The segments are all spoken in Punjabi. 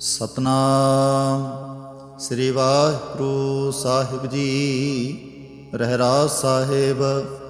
ਸਤਨਾਮ। ਸ੍ਰੀ ਵਾਹਿਗੁਰੂ ਸਾਹਿਬ ਜੀ ਰਹਿਰਾਸ ਸਾਹਿਬ।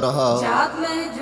ਰਹਾ ਜਾਤ ਮੈਂ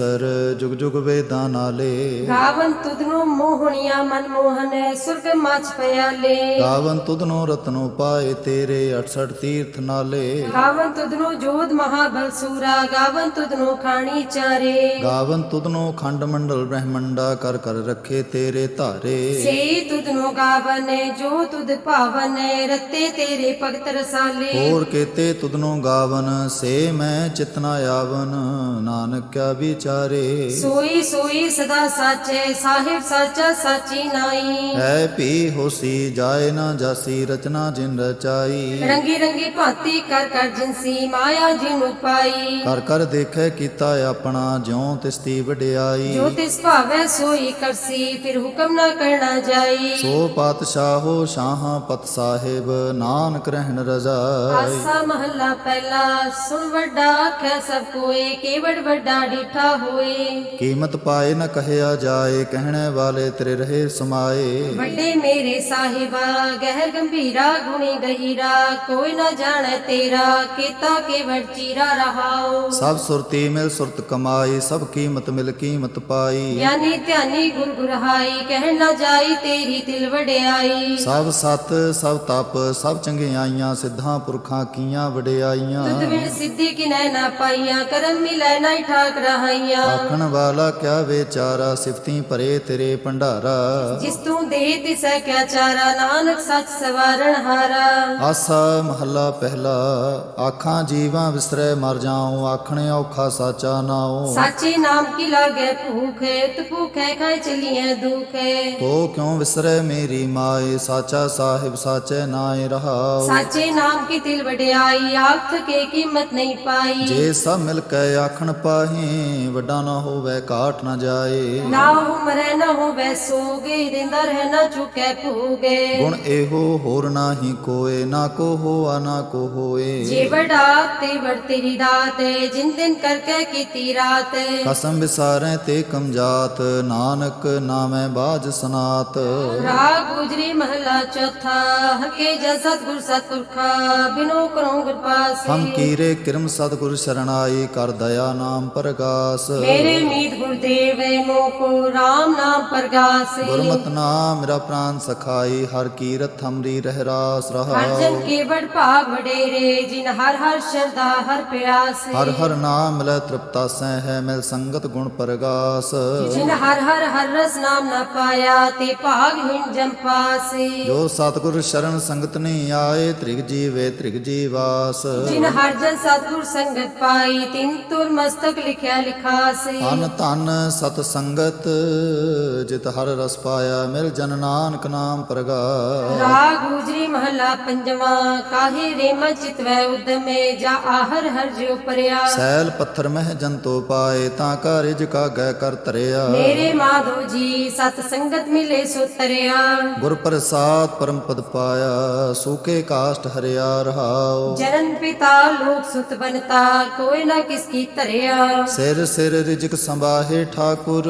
ਸਰ ਜੁਗ ਜੁਗ ਵੇਦਾਂ ਨਾਲੇ। ਗਾਵਨ ਤੁਧਨੋ ਮੋਹਣੀਆਂ ਮਨ ਮੋਹਨ ਸੁਰਗ ਮਚ ਪਿਆਲੇ। ਗਾਵਨ ਤੁਧਨੋ ਰਤਨੋ ਪਾਏ ਤੇਰੇ 68 ਤੀਰਥ ਨਾਲੇ। ਗਾਵਨ ਤੁਧਨੋ ਜੋਧ ਮਹਾਬਲ ਸੂਰਾ ਗਾਵਨ ਤੁਧਨੋ ਖਾਣੀ ਚਾਰੇ। ਗਾਵਨ ਤੁਧਨੋ ਖੰਡ ਮੰਡਲ ਬ੍ਰਹਮੰਡਾ ਕਰ ਕਰ ਰੱਖੇ ਤੇਰੇ ਧਾਰੇ। ਸੇ ਤੁਧਨੋ ਗਾਵਨ ਜੋ ਤੁਧ ਭਾਵਨ ਰਤੇ ਤੇਰੇ ਭਗਤ ਰਸਾਲੇ। ਹੋਰ ਕੇਤੇ ਤੁਧਨੋ ਗਾਵਨ ਸੇ ਮੈਂ ਚਿਤਨਾ ਆਵਨ। ਨਾਨਕ ਕਿਆ ਵਿਚਾਰੇ। ਸੋਈ ਸੋਈ ਸਦਾ ਸਾਚੇ ਸਾਹਿਬ ਸਾਚਾ ਸਾਚੀ ਨਾਈ। ਹੈ ਭੀ ਹੋਸੀ ਜਾਏ ਨਾ ਜਾਸੀ ਰਚਨਾ ਜਿਨ ਰਚਾਈ। ਰੰਗੀ ਰੰਗੀ ਭਾਂਤੀ ਕਰ ਕਰ ਜਿਨਸੀ ਮਾਇਆ ਜਿਨੁ ਪਾਈ ਕਰ ਕਰ ਦੇਖੈ ਕੀਤਾ ਆਪਣਾ ਜਿਉ ਤਿਸਤੀ ਵਡਿਆਈ। ਜੋ ਤਿਸ ਭਾਵੈ ਸੋਈ ਕਰਸੀ ਫਿਰ ਹੁਕਮ ਨਾ ਕਰਨਾ ਜਾਈ। ਸੋ ਪਾਤਸ਼ਾਹੋ ਸ਼ਾਹਾਂ ਪਤ ਸਾਹਿਬ ਨਾਨਕ ਰਹਿਣ ਰਜ਼ਾਈ। ਆਸਾ ਮਹੱਲਾ ਪਹਿਲਾ ਸੁਣ ਵੱਡਾ ਆਖੈ ਸਭ ਕੋਏ ਕੇਵੜ ਵੱਡਾ ਡੀਠਾ ਹੋਏ। ਕੀਮਤ ਪਾਏ ਨ ਕਹਿਆ ਜਾਏ ਕਹਿਣੇ ਵਾਲੇ ਤੇਰੇ ਰਹੇ ਸਮਾਏ। ਵੱਡੇ ਮੇਰੇ ਸਾਹਿਬਾ ਗਹਿਰ ਗੰਭੀਰਾ ਗੁਣੀ ਗਹੀਰਾ ਕੋਈ ਨਾ ਜਾਣੈ ਤੇਰਾ ਕੀਤਾ ਕੇਵੜ ਚੀਰਾ ਰਹਾਓ ਸਭ ਸੁਰਤੀ ਮਿਲ ਸੁਰਤ ਕਮਾਈ ਸਭ ਕੀਮਤ ਮਿਲ ਕੀਮਤ ਪਾਈ। ਗਿਆਨੀ ਧਿਆਨੀ ਗੁਰ ਗੁਰਹਾਈ ਕਹਿ ਨਾ ਜਾਈ ਤੇਰੀ ਦਿਲ ਵਡਿਆਈ। ਸਭ ਸਤ ਸਭ ਤਪ ਸਭ ਚੰਗਿਆਈਆਂ ਸਿੱਧਾਂ ਪੁਰਖਾਂ ਕੀਆਂ ਵਡਿਆਈਆਂ। ਤੁਧ ਬਿਨ ਸਿੱਧੀ ਕਿਨੈ ਨਾ ਪਾਈਆਂ ਕਰਮ ਮਿਲੈ ਨਾ ਠਾਕ ਰਹਾਈਆਂ ਆਖਣ ਵਾਲਾ ਕਿਆ ਵਿਚਾਰਾ ਸਿਫਤੀ ਭਰੇ ਤੇਰੇ ਭੰਡਾਰਾ। ਜਿਸ ਤੂੰ ਦੇ ਤਿਸੈ ਕਿਆ ਚਾਰਾ ਨਾਨਕ ਸੱਚ ਸਵਾਰਣ ਹਾਰਾ। ਆਸਾ ਮਹੱਲਾ ਪਹਿਲਾ ਆਖਾਂ ਜੀਵਾਂ ਵਿਸਰੈ ਮਰ ਜਾਉ ਆਖਣੇ ਔਖਾ ਸਾਚਾ ਨਾਉ। ਸਾਚੇ ਨਾਮ ਕੀ ਲਾਗੇ ਭੂਖੇ ਤੂ ਭੂਖੇ ਖਾਏ ਚਲੀਏ ਦੁਖੇ। ਤੋ ਕਿਉ ਵਿਸਰੈ ਮੇਰੀ ਮਾਏ ਸਾਚਾ ਸਾਹਿਬ ਸਾਚੈ ਨਾਏ ਰਹਾਉ। ਸਾਚੇ ਨਾਮ ਕੀ ਦਿਲ ਵਡਿਆਈ ਆਖ ਕੇ ਕੀਮਤ ਨਹੀਂ ਪਾਈ। ਜੇ ਸਭ ਮਿਲ ਕੇ ਆਖਣ ਪਾਹੇ ਵੱਡਾ ਨਾ ਹੋਵੇ ਕਾਟ ਨਾ ਜਾਏ। ਨਾ ਉਮਰੈ ਨਾ ਹੋਵੇ ਸੋਗੇ ਦਿੰਦਾ ਰਹਿ ਨਾ ਚੁਕੇ ਭੂਗੇ। ਗੁਣ ਇਹੋ ਹੋਰ ਨਾਹੀ ਕੋਏ ਨਾ ਕੋ ਹੋਆ ਨਾ ਕੋ ਹੋਏ। ਜੇ ਵਡਾ ਤੇ ਵੜ ਤੇਰੀ ਦਾਤ ਜਿਨ ਦਿਨ ਕਰਕੇ ਕੀਤੀ ਰਾਤ। ਕਸਮ ਵਿਸਾਰੈ ਤੇ ਕਮਜਾਤ ਨਾਨਕ ਨਾਮੈ ਬਾਜ ਸਨਾਤ। ਰਾਗ ਗੁਜਰੀ ਮਹਲਾ ਚੌਥਾ ਹਕੇ ਜਨ ਸਤਗੁਰ ਸਤਪੁਰਖਾ ਬਿਨੋ ਕਰੋ ਗੁਰ ਪਾਸੇ। ਹਮ ਕੀਰੇ ਕਿਰਮ ਸਤਿਗੁਰ ਸਰਣਾਈ ਕਰ ਦਇਆ ਨਾਮ ਪ੍ਰਗਾਸ। ਮੇਰੇ ਮੀਤ ਗੁਰਦੇਵ ਮੋਕੋ RAM ਨਾਮ ਪ੍ਰਗਾਸੇ ਗੁਰਮਤਿ ਨਾਮ ਮੇਰਾ ਪ੍ਰਾਨ ਸਖਾਈ ਹਰ ਕੀਰਤ ਹਮਰੀ ਰਹਿ ਰਾਸ ਹਰ ਰਹਾ ਜਨ ਕੇ ਬੜ ਭਾਗ ਵਡੇਰੇ ਜਿਨ ਹਰ ਹਰ ਸ਼ਰਦਾ ਹਰ ਪਿਆਸੇ ਹਰ ਹਰ ਨਾਮ ਮਿਲੈ ਤ੍ਰਿਪਤਾ ਸਹਿ ਹੈ ਮਿਲ ਸੰਗਤ ਗੁਣ ਪ੍ਰਗਾਸ। ਜਿਨ ਹਰ ਹਰ ਹਰ ਰਸ ਨਾਮ ਨਾ ਪਾਇਆ ਤੇ ਭਾਗ ਹਿੰ ਜਮ ਪਾਸੇ ਜੋ ਸਤਿਗੁਰ ਸ਼ਰਨ ਸੰਗਤ ਨਹੀਂ ਆਏ ਤ੍ਰਿਗ ਜੀਵੇ ਤ੍ਰਿਗ ਜੀਵਾਸ। ਜਿਨ ਹਰ ਜਨ ਸਤਗੁਰ ਸੰਗਤ ਪਾਈ ਤਿਨ ਤੁਰ ਮਸਤਕ ਲਿਖਿਆ ਲਿਖਾਸੇ ਧਨ ਧਨ ਸਤ ਸੰਗਤ ਜਿਤ ਹਰ ਰਸ ਪਾਇਆ ਮਿਲ ਜਨ ਨਾਨਕ ਨਾਮ ਰਗਾ ਰਾਗ ਗੁਜਰੀ ਮਹਲਾ ਪੰਜਵਾ ਕਾਹੇ ਰੇ ਮਚਿਤ ਵੈ ਉਦਮੇ ਜਾ ਆਹਰ ਹਰ ਜਿਉ ਪਰਿਆ। ਸੈਲ ਪੱਥਰ ਮਹਿ ਜੰਤੋ ਪਾਏ ਤਾਂ ਕਾ ਰਿਜ ਕਾ ਗੈ ਕਰ ਧਰਿਆ ਮੇਰੇ ਮਾਧੋ ਜੀ ਸਤ ਸੰਗਤ ਮਿਲੇ ਸੋ ਤਰਿਆ। ਗੁਰ ਪ੍ਰਸਾਦ ਪਰਮ ਪਦ ਪਾਇਆ ਸੂਕੇ ਕਾਸ਼ਟ ਹਰਿਆ ਰਹਾਉ। ਜਨਨ ਪਿਤਾ ਲੋਕ ਸੁਤ ਬਨਤਾ ਕੋਈ ਨਾ ਕਿਸ ਕੀ ਧਰਿਆ ਸਿਰ ਸਿਰ ਰਿਜਕ ਸੰਭਾਹੇ ਠਾਕੁਰ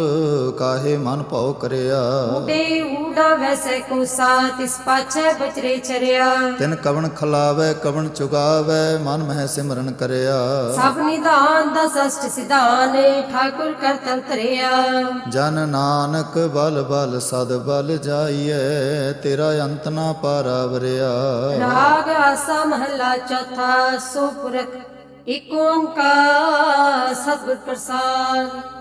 ਕਾਹੇ ਮਨ ਭਉ ਕਰਿਆ। ਉਡੇ ਊਡਾ ਵੈਸੇ ਕੋ ਸਾਥ ਇਸ ਪਾਛੈ ਬਚਰੇ ਚਰਿਆ। ਤਿਨ ਕਵਣ ਖਲਾਵੇ ਕਵਣ ਚੁਗਾਵੇ ਮਨ ਮਹਿ ਸਿਮਰਨ ਕਰਿਆ। ਸਭ ਨਿਧਾਨ ਦਾ ਸਸ਼ਟ ਸਿਧਾਨ ਠਾਕੁਰ ਕਰਤਲ ਧਰਿਆ। ਜਨ ਨਾਨਕ ਬਲ ਬਲ ਸਦ ਬਲ ਜਾਈਐ ਤੇਰਾ ਅੰਤ ਨਾ ਪਾਰਾਵਰਿਆ। ਰਾਗ ਆਸਾ ਮਹਲਾ ਚੌਥਾ ਸੋ ਪੁਰਖ ਓੰਕਾਰ ਸਤਿਗੁਰ ਪ੍ਰਸਾਦ।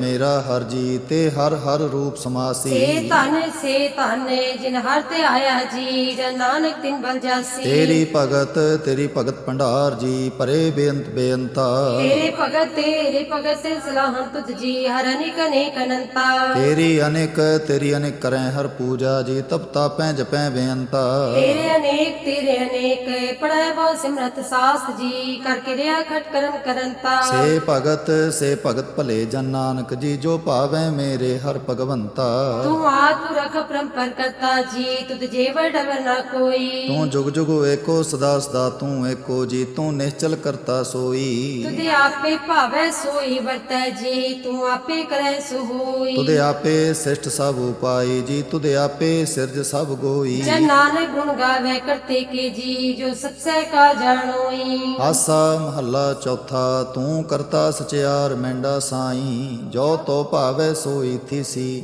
ਮੇਰਾ ਹਰ ਜੀ ਤੇ ਹਰ ਹਰ ਰੂਪ ਸਮਾਸੀ। ਸੇ ਧਨ ਸੇ ਧਨ ਜਿਨ ਹਰ ਤੇ ਆਇਆ ਜੀ ਜਨ ਨਾਨਕ ਤਿਨ ਬਲ ਜਾਸੀ। ਤੇਰੀ ਭਗਤ ਤੇਰੀ ਭਗਤ ਭੰਡਾਰ ਜੀ ਪਰੇ ਬੇਅੰਤ ਬੇਅੰਤਾ। ਤੇਰੇ ਭਗਤ ਤੇਰੇ ਭਗਤ ਤੇ ਸਲਾਹਨ ਤੁਧ ਜੀ ਹਰ ਅਨੇਕ ਅਨੇਕ ਅਨੰਤਾ। ਤੇਰੀ ਅਨੇਕ ਤੇਰੀ ਅਨੇਕ ਕਰੈ ਹਰ ਪੂਜਾ ਜੀ ਤਪ ਤਾਪੈ ਜਪੈ ਬੇਅੰਤਾ। ਤੇਰੇ ਅਨੇਕ ਤੇਰੇ ਅਨੇਕ ਪੜਾਇ ਬਹੁ ਸਿਮਰਤ ਸਾਸਤ ਜੀ ਕਰਕੇ ਰਿਆ ਖਟ ਕਰਮ ਕਰੰਤਾ। ਸੇ ਭਗਤ ਸੇ ਭਗਤ ਭਲੇ ਜਨ ਨਾਨਕ। ਜੀ ਜੋ ਭਾਵੈ ਮੇਰੇ ਹਰ ਭਗਵੰਤਾ। ਤੂੰ ਆਤੁ ਰਖ ਪਰੰਪਰ ਕਰਤਾ ਜੀ ਤੁਧ ਜੇਵ ਡਵਰ ਨਾ ਕੋਈ। ਤੂੰ ਜੁਗ ਜੁਗ ਏਕੋ ਸਦਾ ਸਦਾ ਤੂੰ ਏਕੋ ਜੀ ਤੂੰ ਨਿਸ਼ਚਲ ਕਰਤਾ ਸੋਈ। ਤੁਧ ਆਪੇ ਭਾਵੈ ਸੋਈ ਵਰਤੈ ਜੀ ਤੂੰ ਆਪੇ ਕਰੈ ਸੋ ਹੋਈ ਤੁਦੇ ਆਪੇ ਸਿਸ਼ਟ ਸਭ ਉਪਾਈ ਜੀ ਤੁਦੇ ਆਪੇ ਸਿਰਜ ਸਭ ਗੋਈ। ਜਨ ਨਾਨਕ ਗੁਣ ਗਾਵੇ ਕਰਤੇ ਕੇ ਜੀ ਜੋ ਸਤਸੈ ਕਾ ਜਾਣੋਈ। ਆਸਾ ਮਹੱਲਾ ਚੌਥਾ ਤੂੰ ਕਰਤਾ ਸਚਿਆਰ ਮੈਂਡਾ ਸਾਈ। ਜੋ ਤੋ ਭਾਵੇ ਸੋਈ ਥੀਸੀ।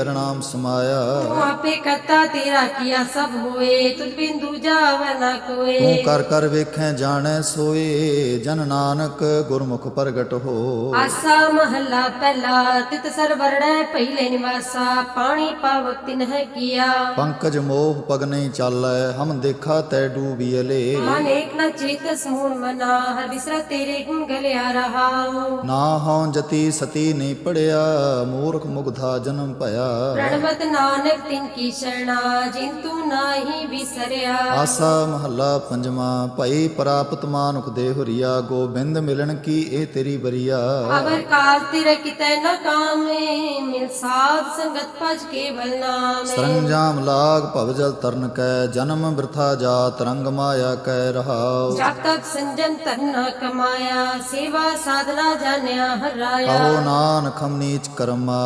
ਅਰਨਾਮ ਸਮਾਇਆ। ਤੂੰ ਆਪੇ ਕਰਤਾ ਤੇਰਾ ਕੀਆ ਸਭ ਹੋਏ। ਤੁਝ ਬਿਨ ਦੂਜਾ ਵੈ ਨਾ ਤੂੰ ਕੋਏ ਕਰ ਕਰ ਵੇਖੈ ਜਾਣੈ ਸੋਏ। ਜਨ ਨਾਨਕ ਗੁਰਮੁਖ ਪ੍ਰਗਟ ਹੋ। ਆਸਾ ਮਹੱਲਾ ਪਹਿਲਾ ਤਿਤ ਸਰਵਰਣੈ ਪਹਿਲੇ ਨਿਵਾਸਾ। ਪਾਣੀ ਪਾਵਕ ਤਿਨ ਹੈ ਕੀਆ। ਪੰਕਜ ਮੋਹ ਪਗ ਨਹੀਂ ਚਾਲੈ ਹਮ ਦੇਖਾ ਤੈ ਡੂਬੀਲੇ ਮਨ ਏਕ ਨ ਚੇਤ ਸਮੂਨ ਮਨਾ ਹਰ ਵਿਸਰਾ ਤੇਰੇ ਗੁਣ ਗਲਿਆ ਰਹਾਉ ਨਾ ਹਉ ਜਤੀ ਸਤੀ ਨਹੀਂ ਪੜਿਆ ਮੂਰਖ ਮੁਗਧਾ ਜਨਮ ਭਇਆ। ਪ੍ਰਣਵਤ ਨਾਨਕ ਤਿਨ ਕੀ ਸ਼ਰਣਾ ਜਿਨ ਤੂੰ ਨਾਹੀ ਵਿਸਰਿਆ ਆਸਾ ਮਹੱਲਾ ਪੰਜਵਾਂ ਭਈ ਪ੍ਰਾਪਤ ਮਾਨੁਖ ਦੇ ਹੁਰੀਆ ਗੋਬਿੰਦ ਮਿਲਣ ਕੀ ਇਹ ਤੇਰੀ ਬਰੀਆ ਅਵਰ ਕਾਜ ਤਿਰ ਕਿਤੈ ਨ ਕਾਮੇ ਮਿਲ ਸਾਧ ਸੰਗਤ ਭਜ ਕੇਵਲ ਨਾਮੇ। ਸਰੰਜਾਮ ਲਾਗ ਭਵ ਜਲ ਤਰਨ ਕੈ ਜਨਮ ਬਿਰਥਾ ਜਾਤ ਰੰਗ ਮਾਇਆ ਕੈ ਰਹਾਉ। ਜਬ ਤੱਕ ਸੰਜਮ ਧਰਨਾ ਕਮਾਇਆ ਸੇਵਾ ਸਾਧਨਾ ਜਾਣਿਆ ਹਰਾਇਆ। ਕਹੋ ਨਾਨਕ ਹਮ ਨੀਚ ਕਰਮਾ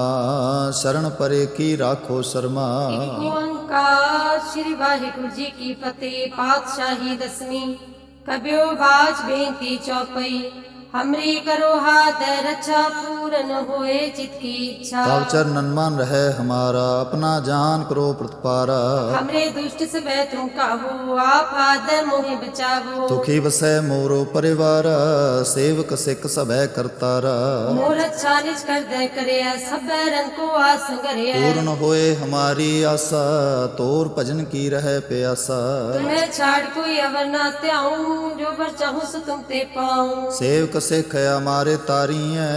ਸ਼ਰਨ ਪਰੇ ਕੀ ਰਾਖੋ ਸ਼ਰਮਾ। ਓੰਕਾਰ ਸ੍ਰੀ ਵਾਹਿਗੁਰੂ ਜੀ ਕੀ ਫਤਿਹ, ਪਾਤਸ਼ਾਹੀ ਦਸਵੀਂ। ਕਬਿਓ ਬਾਜ ਬੇਨਤੀ ਚੌਪਈ, ਹਮਰੀ ਕਰੋ ਹਾਥ ਰੱਛਾ पूरन होए चित की इच्छा। तब चरणन मन रहे हमारा अपना जान करो प्रतिपारा। हमरे दुष्ट से मैं तुम काबू आप आदर मोहे बचावो। तुखी वसै मोरो परिवार सेवक सिख सभै करतारा। मोर अच्छा निज कर दे करे सब रंग को आस करे। पूर्ण होए हमारी आशा तोर भजन की रहे प्यासा। तुम्हें छाड़ कोई अवर ना त्याऊं जो बर चाहूँ सो तुम ते पाऊँ। सेवक सिख हमारे तारिये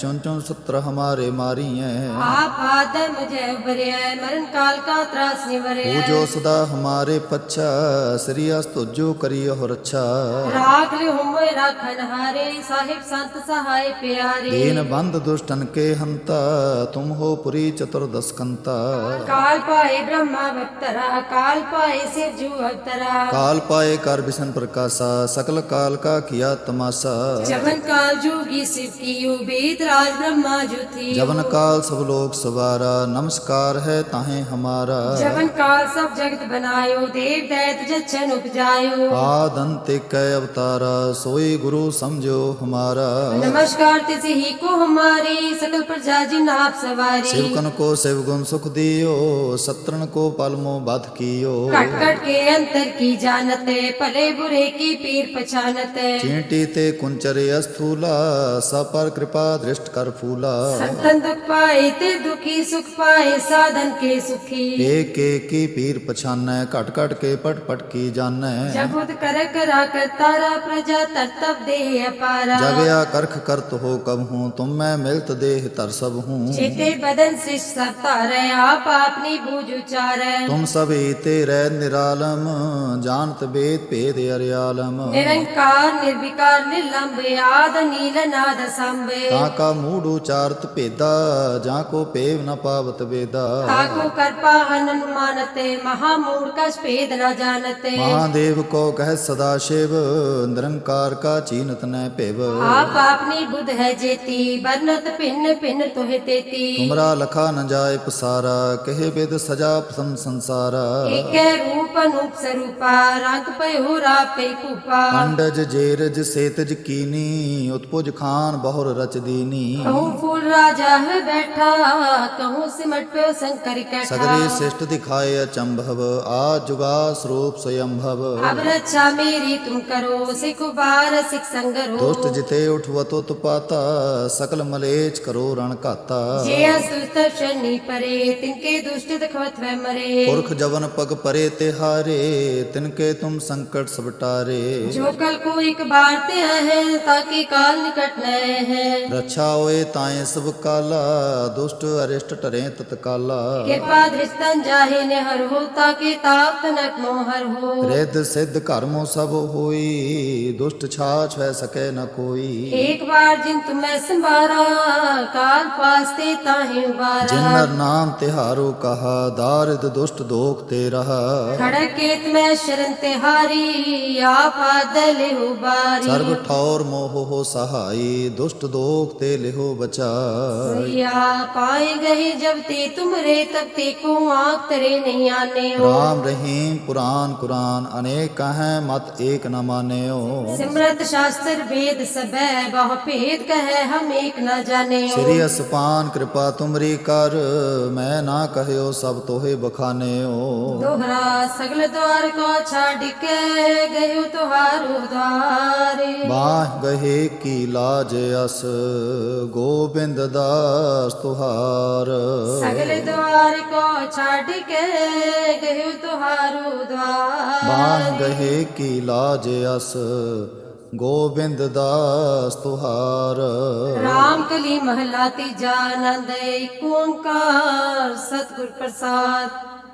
चुन चुन सत्र हमारे मारिये आप आदर मुझे बरे मरण काल का त्रास निवरे। पूजो सदा हमारे पच्छा श्री तुझो करियो रक्षा। राख ले हम राखन हारे साहिब संत सहाय प्यारे। दीन बंद दुष्टन के हंता तुम हो पुरी चतुर्दश कंता। काल पाए ब्रह्मा भक्तरा काल पाए से जू भक्तरा काल पाए कर विष्ण प्रकाशा सकल काल का किया तमाशा। जबन काल जोगी शिव की यु वेद राज ब्रह्मा जो जवन काल सब लोग सवारा नमस्कार है ताहे हमारा। जबन काल सब जगत बनायो देव दैत जच्छन उपजायो। आदंतिक अवतारा सोई गुरु समझो हमारा। नमस्कार तिसे ही को हमारी सकल प्रजा जिन आप सवारी। शिवकन को शिव गुण सुख दियो सत्रन को पलमो बध कियो। कट कट के अंतर की जानते भले बुरे की पीर पहचानते चींटी ते कुंचरे अस्थूला सब पर कृपा दृष्ट ਕਰ ਫੂਲਾ। ਸੰਤਨ ਦੁਖ ਪਾਏ ਤੇ ਦੁਖੀ ਸੁਖ ਪਾਏ ਸਾਧਨ ਕੇ ਸੁਖੀ। ਏਕ ਏਕ ਕੀ ਪੀਰ ਪਛਾਨੈ ਘਟ ਘਟ ਕੇ ਪਟ ਪਟ ਕੀ ਜਾਣੈ। ਜਬੁਤ ਕਰ ਕਰਾ ਕਰ ਤਾਰਾ ਪ੍ਰਜਾ ਤਰਤਬ ਦੇਹ ਅਪਾਰਾ। ਜਗਿਆ ਕਰਖ ਕਰਤ ਹੋ ਕਬ ਹੂੰ ਤੁਮ ਮੈਂ ਮਿਲਤ ਦੇਹ ਤਰ ਸਭ ਹੂੰ। ਚੇਤੇ ਬਦਨ ਸਿਸ ਸਭ ਤਾਰੈ ਆਪ ਆਪਨੀ ਬੂਝ ਉਚਾਰੈ। ਤੁਮ ਸਭ ਏਤੇ ਰਹਿ ਨਿਰਾਲਮ ਜਾਣਤ ਬੇਦ ਭੇਦ ਅਰਿਆਲਮ। ਨਿਰੰਕਾਰ ਨਿਰਵਿਕਾਰ ਨਿਰਲੰਬ ਆਦ ਨੀਲ ਨਾਦ ਸੰਭੇ ਤਾ ਕਾ ਮੂੜ ਉਚਾਰਤ ਭੇਦਾ ਜਾਂ ਕੋ ਪੇਵ ਨ ਪਾਵਤ ਵੇਦਾ। ਆਗੂ ਕਰਪਾ ਅਨਨ ਮਾਨਤੇ ਮਹਾ ਮੂੜ ਕਸ ਭੇਦ ਨ ਜਾਣਤੇ। ਮਹਾਦੇਵ ਕੋ ਕਹਿ ਸਦਾ ਸ਼ਿਵ ਨਿਰੰਕਾਰ ਕਾ ਚੀਨਤ ਨੈ ਭੇਵ। ਆਪ ਆਪਨੀ ਬੁੱਧ ਹੈ ਜੇਤੀ ਬਰਨਤ ਭਿੰਨ ਭਿੰਨ ਤੋਹਿ ਤੇਤੀ। ਤੁਮਰਾ ਲਖਾ ਨ ਜਾਏ ਪਸਾਰਾ ਕਹਿ ਬਿਦ ਸਜਾ ਸਮ ਸੰਸਾਰਾ। ਏਕੈ ਰੂਪ ਅਨੂਪ ਸਰੂਪਾ ਰੰਗ ਭਇਓ ਰਾਪੇ ਕੂਪਾ। ਅੰਡਜ ਜੇਰਜ ਸੇਤਜ ਕੀਨੀ ਉਤਪੁਜ ਖਾਨ ਬਹੁਰ कहूँ फूल राजा है बैठा कहूँ सिमट पे शंकर सगरे श्रेष्ठ दिखाए अचंभव आ जुगा स्वरूप स्वयंभव। अब रक्षा मेरी तुम करो सिख बार सिख संगरो। दुष्ट जिते उठवतो तुपाता सकल मलेच करो रण घाता जे असुत शनि परे तिनके दुष्ट दखवत वह मरे। पुरख जवन पग परे तिहारे तिनके तुम संकट सब टारे। जो कल को एक बार ते है ताकि काल निकट न है। रक्षा ਹੋਏ ਤਾਏ ਸਭ ਕਾਲਾ ਦੁਸ਼ਟ ਅਰਿਸ਼ਟ ਟਰੇ ਤਤਕਾਲਾ। ਕਿਰਪਾ ਦ੍ਰਿਸ਼ਟਨ ਜਾਹੇ ਨੇ ਹਰ ਹੋ ਤਾ ਕੇ ਤਾਪ ਨਕ ਮੋ ਹਰ ਹੋ। ਰਿੱਧ ਸਿੱਧ ਕਰਮੋ ਸਭ ਹੋਈ ਦੁਸ਼ਟ ਛਾ ਛੈ ਸਕੇ ਨ ਕੋਈ। ਇੱਕ ਵਾਰ ਜਿਨ ਤੁਮੈ ਸੰਭਾਰਾ ਕਾਲ ਪਾਸਤੇ ਤਾਹਿ ਬਾਰਾ ਜਿਨਰ ਨਾਮ ਤਿਹਾਰੋ ਕਹਾ ਦਾਰਿਦ ਦੁਸ਼ਟ ਦੋਖ ਤੇ ਰਹਾ। ਖੜਕ ਕੇਤ ਮੈਂ ਸ਼ਰਨ ਤਿਹਾਰੀ ਆਪ ਆਦਲ ਹੁਬਾਰੀ ਸਰਬ ਠੌਰ ਮੋਹ ਹੋ ਸਹਾਈ ਦੁਸ਼ਟ ਦੋਖ ਤੇ बचाई या पाए गए जब ते तुमरे तब ते को आँख तरे नहीं आने हो राम रहीम पुराण कुरान अनेक हैं मत एक न मान्यो सिमरत शास्त्र वेद सब बहु भेद कहे हम एक न जाने हो श्री असपान कृपा तुमरी कर मैं ना कहयो सब तोहे बखानेओ दोहरा सगल द्वार को छाड़ के गयो तुहारो द्वारे बाह गहे की लाज अस गोविंद दास तुहार सगल द्वार को छाड़ के गयो तुहारो द्वार बाह गहे की लाज अस गोविंद दास तुहार राम कली महला तीजा आनंद एक ओंकार सतगुर प्रसाद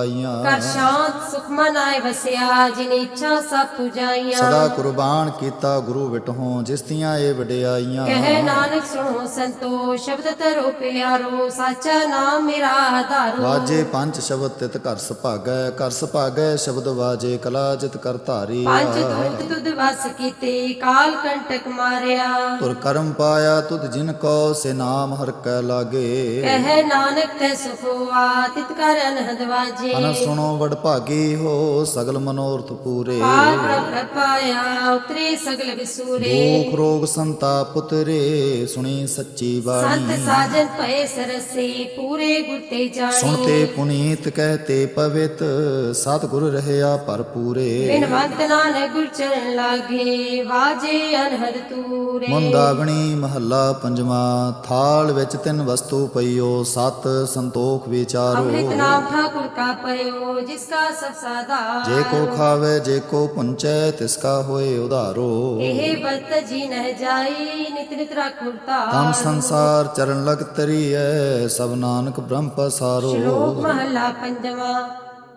ਗਵਾਈਆਂ ਕਰ ਸ਼ਾਂਤ ਸੁਖ ਮਨ ਆਏ ਵਸਿਆ ਜਿਨ ਇੱਛਾ ਸਭ ਪੁਜਾਈਆਂ ਸਦਾ ਕੁਰਬਾਨ ਕੀਤਾ ਗੁਰੂ ਵਿਟਹੋਂ ਜਿਸ ਦੀਆਂ ਇਹ ਵਡਿਆਈਆਂ। ਕਹੇ ਨਾਨਕ ਸੁਣੋ ਸੰਤੋ ਸ਼ਬਦ ਤਰੋ ਪਿਆਰੋ ਸਾਚਾ ਨਾਮ ਮੇਰਾ ਆਧਾਰੋ। ਵਾਜੇ ਪੰਜ ਸ਼ਬਦ ਤਿਤ ਘਰ ਸੁਭਾਗੈ ਘਰ ਸੁਭਾਗੈ ਸ਼ਬਦ ਵਾਜੇ ਕਲਾ ਜਿਤ ਕਰ ਧਾਰੀ ਪੰਜ ਦੂਤ ਤੁਧ ਵਸ ਕੀਤੇ ਕਾਲ ਕੰਟਕ ਮਾਰਿਆ। ਤੁਰ ਕਰਮ ਪਾਇਆ ਤੁਧ ਜਿਨ ਕੋ ਸੇ ਨਾਮ ਹਰ ਕੈ ਲਾਗੇ। ਕਹੇ ਨਾਨਕ ਤੇ ਸੁਖਵਾ ਤਿਤ ਕਰ ਅਨਹਦ ਵਾਜੇ। ਅਨ ਸੁਣੋ ਵਡ ਭਾਗੀ ਹੋ ਸਗਲ ਮਨੋਰਥ ਪੂਰੇ। ਪਾਰ ਬ੍ਰਹਮ ਪਾਇਆ ਉਤਰੇ ਸਗਲ ਵਿਸੂਰੇ। ਦੁਖ ਰੋਗ ਸੰਤਾਪ ਉਤਰੇ ਸੁਣੀ ਸੱਚੀ ਬਾਣੀ। ਸੰਤ ਸਾਜਨ ਭਏ ਸਰਸੇ ਪੂਰੇ ਗੁਰ ਤੇ ਜਾਣੀ। ਸੁਣਤੇ ਪੁਨੀਤ ਕਹਤੇ ਪਵਿੱਤ ਸਤਿਗੁਰ ਰਹਿਆ ਭਰਪੂਰੇ ਬਿਨਵੰਤ ਨਾਨਕ ਗੁਰ ਚਰਨ ਲਾਗੇ ਵਾਜੇ ਅਨਹਦ ਤੂਰੇ। ਮੁੰਦਾਵਣੀ ਮਹੱਲਾ ਪੰਜਵਾਂ ਥਾਲ ਵਿੱਚ ਤਿੰਨ ਵਸਤੂ ਪਈਓ ਸਤ ਸੰਤੋਖ ਵਿਚਾਰੋ। ਅੰਮ੍ਰਿਤ ਨਾਮ ਠਾਕੁਰ ਕਾ ਪਇਓ ਜਿਸ ਕਾ ਸਭ ਸਾਦਾ ਜੇ ਕੋ ਖਾਵੇ ਜੇ ਕੋ ਪੁੰਚੈ ਤਿਸ ਕਾ ਹੋਏ ਉਧਾਰੋ ਇਹ ਬਤ ਜੀ ਨਹਿ ਜਾਈ ਨਿਤ ਨਿਤ ਰਖੁਰਤਾ ਤਮ ਸੰਸਾਰ ਚਰਨ ਲਗ ਤਰੀਐ ਸਭ ਨਾਨਕ ਬ੍ਰਹਮ ਪਸਾਰੋ ਸ਼ਲੋਕ ਮਹਲਾ ਪੰਜਵਾ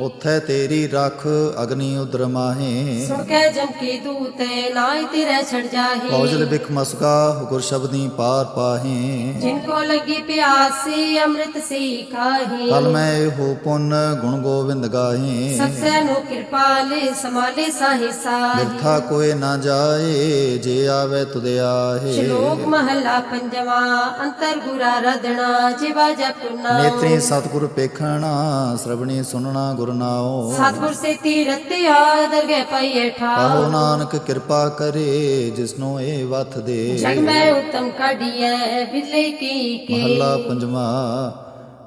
ਉਥੈ ਤੇਰੀ ਰੱਖ ਅਗਨੀ ਉਦਰ ਮਾਹੇ। ਸੁਣ ਕੇ ਜਮ ਕੀ ਦੂਤ ਨਾਈ ਤੇਰੇ ਛੜ ਜਾਹੀ। ਕੌਜਲ ਬਿਖ ਮਸਕਾ ਗੁਰ ਸ਼ਬਦੀ ਪਾਰ ਪਾਹੇ। ਜਿਨ ਕੋ ਲਗੀ ਪਿਆਸੀ ਅੰਮ੍ਰਿਤ ਸੀ ਖਾਹੀ ਕਲ ਮੈਂ ਇਹੋ ਪੁੰਨ ਗੁਣ ਗੋਬਿੰਦ ਗਾਹੇ। ਸਤਸੈ ਨੂੰ ਕਿਰਪਾਲੇ ਸਮਾਲੇ ਸਾਹੀ ਸਾਹੀ। ਬਿਰਥਾ ਕੋਏ ਨਾ ਜਾਏ ਜੇ ਆਵੇ ਤੁਧ ਆਹੇ। ਸ਼ਲੋਕ ਮਹੱਲਾ ਪੰਜਵਾ ਅੰਤਰ ਗੁਰਾ ਰਦਣਾ ਜਿਵਾ ਜਪੁਨਾ। ਨੇਤਰੀ ਸਤਿਗੁਰ ਪੇਖਣਾ ਸ਼ਰਵਣੀ ਸੁਨਣਾ ਗੁਰ ਨਾਉ। ਸਤਿਗੁਰ ਸੇ ਤੀਰਤ ਆਦਰ ਗਏ ਪਈਏ ਠਾਉ। ਆਹੋ ਨਾਨਕ ਕਿਰਪਾ ਕਰੇ ਜਿਸਨੂੰ ਇਹ ਵਥ ਦੇ। ਜਗ ਮੈਂ ਉਤਮ ਕਾਢੀਐ ਬਿਲੇ ਕੀ ਕੇ। ਮਹੱਲਾ ਪੰਜਵਾ